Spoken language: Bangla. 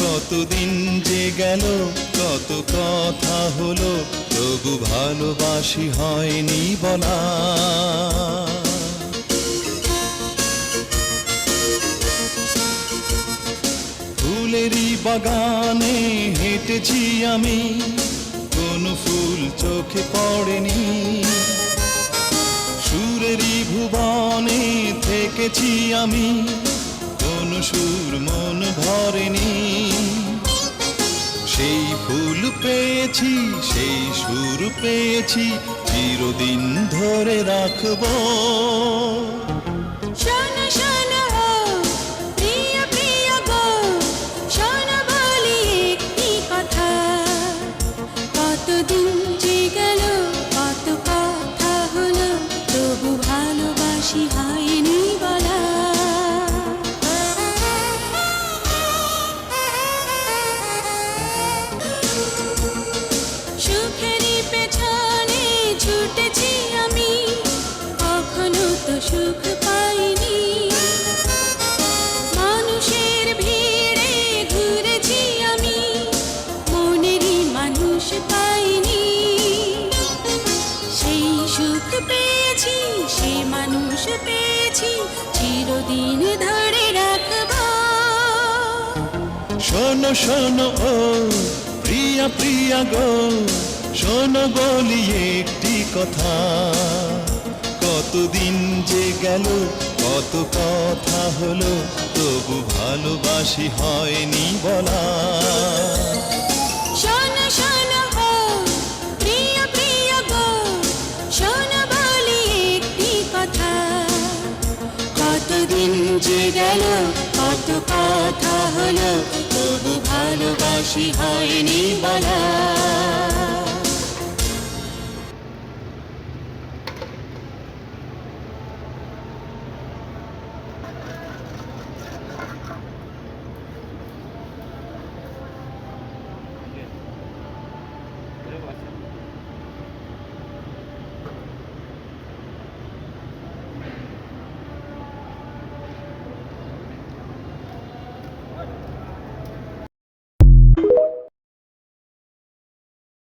কতদিন যে গেল, কত কথা হলো, তবু ভালোবাসি হয়নি বলা। ফুলেরই বাগানে হেঁটেছি আমি, কোন ফুল চোখে পড়েনি। সুরেরই ভুবনে থেকেছি আমি, কোন সুর মন ভরেনি। সেই সুর পেয়েছি চিরদিন ধরে রাখব। শোনো মানুষ পেয়েছি, চিরদিন ধরে রাখব। শোনো শোনো, ও প্রিয়া প্রিয়া গো, শোনো বলি একটি কথা। কতদিন যে গেল, কত কথা হলো, তবু ভালোবাসি হয়নি বলা। যে গেল কত কথা হলো তবু ভালোবাসি হয়নি বলা।